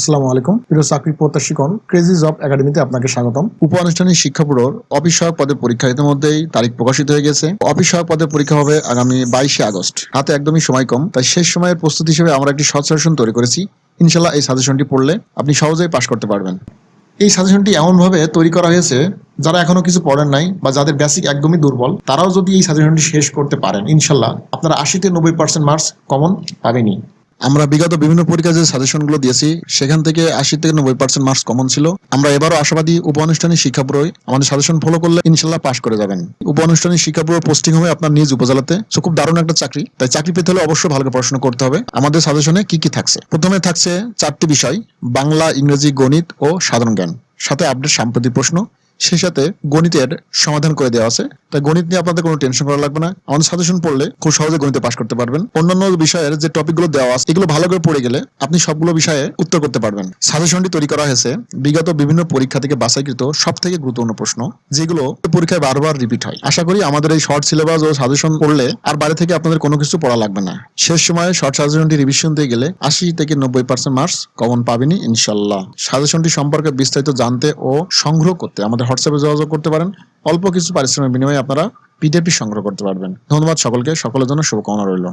আসসালামু আলাইকুম। প্রিয় চাকরি প্রত্যাশীগণ ক্রেজি জব একাডেমিতে আপনাকে স্বাগতম। উপ আনুষ্ঠানিক শিক্ষা ব্যুরোর অফিস সহায়ক পদের পরীক্ষা ইতিমধ্যেই তারিখ প্রকাশিত হয়ে গেছে। অফিস সহায়ক পদের পরীক্ষা হবে আগামী বাইশে আগস্ট। হাতে একদমই সময় কম, তাই শেষ সময়ের প্রস্তুতি হিসেবে আমরা একটি শর্ট সাজেশন তৈরি করেছি। ইনশাল্লাহ এই সাজেশনটি পড়লে আপনি সহজেই পাশ করতে পারবেন। এই সাজেশনটি এমনভাবে তৈরি করা হয়েছে, যারা এখনও কিছু পড়েন নাই বা যাদের বেসিক একদমই দুর্বল, তারাও যদি এই সাজেশনটি শেষ করতে পারেন ইনশাল্লাহ আপনারা আশিতে নব্বই পার্সেন্ট মার্কস কমন পাবেনই। আমরা বিগত বিভিন্ন পরীক্ষায় যে সাজেশনগুলো দিয়েছি, সেখান থেকে আশি থেকে নব্বই পার্সেন্ট মার্কস কমন ছিল। আমরা এবারও আশাবাদী উপ আনুষ্ঠানিক শিক্ষা ব্যুরোয় আমাদের সাজেশন ফলো করলে ইনশাল্লাহ পাশ করে যাবেন। উপ আনুষ্ঠানিক শিক্ষা ব্যুরোর পোস্টিং হবে আপনার নিজ উপজেলাতে। সো খুব দারুণ একটা চাকরি। তাই চাকরি পেতে হলে অবশ্যই ভালো পড়াশোনা করতে হবে। আমাদের সাজেশনে কি কি থাকছে? প্রথমে থাকছে চারটি বিষয়, বাংলা, ইংরেজি, গণিত ও সাধারণ জ্ঞান। সাথে আপডেট সাম্প্রতিক প্রশ্ন। সেই সাথে গণিতের সমাধান করে দেওয়া আছে। তাই গণিত নিয়ে আপনাদের কোনো টেনশন করা লাগবে না। আমাদের সাজেশন পড়লে খুব সহজে গণিতে পাশ করতে পারবেন। অন্যান্য বিষয়ের যে টপিকগুলো দেওয়া আছে, এগুলো ভালো করে পড়ে গেলে আপনি সবগুলো বিষয়ে উত্তর করতে পারবেন। সাজেশনটি তৈরি করা হয়েছে বিগত বিভিন্ন পরীক্ষা থেকে বাছাইকৃত সব থেকে গুরুত্বপূর্ণ প্রশ্ন, যেগুলো পরীক্ষায় বারবার রিপিট হয়। আশা করি আমাদের এই শর্ট সিলেবাস ও সাজেশন পড়লে আর বাইরে থেকে আপনাদের কোনো কিছু পড়া লাগবে না। শেষ সময়ে শর্ট সাজেশনটি রিভিশন দিয়ে গেলে আশি থেকে নব্বই পার্সেন্ট মার্কস কমন পাবেনি ইনশাল্লাহ সাজেশনটি সম্পর্কে বিস্তারিত জানতে ও সংগ্রহ করতে আমাদের হোয়াটসঅ্যাপে যোগাযোগ করতে পারেন। অল্প কিছু পারিশ্রমিক বিনিময়ে আপনারা পিডিএফটি সংগ্রহ করতে পারবেন। ধন্যবাদ সকলকে। সকলের জন্য শুভকামনা রইল।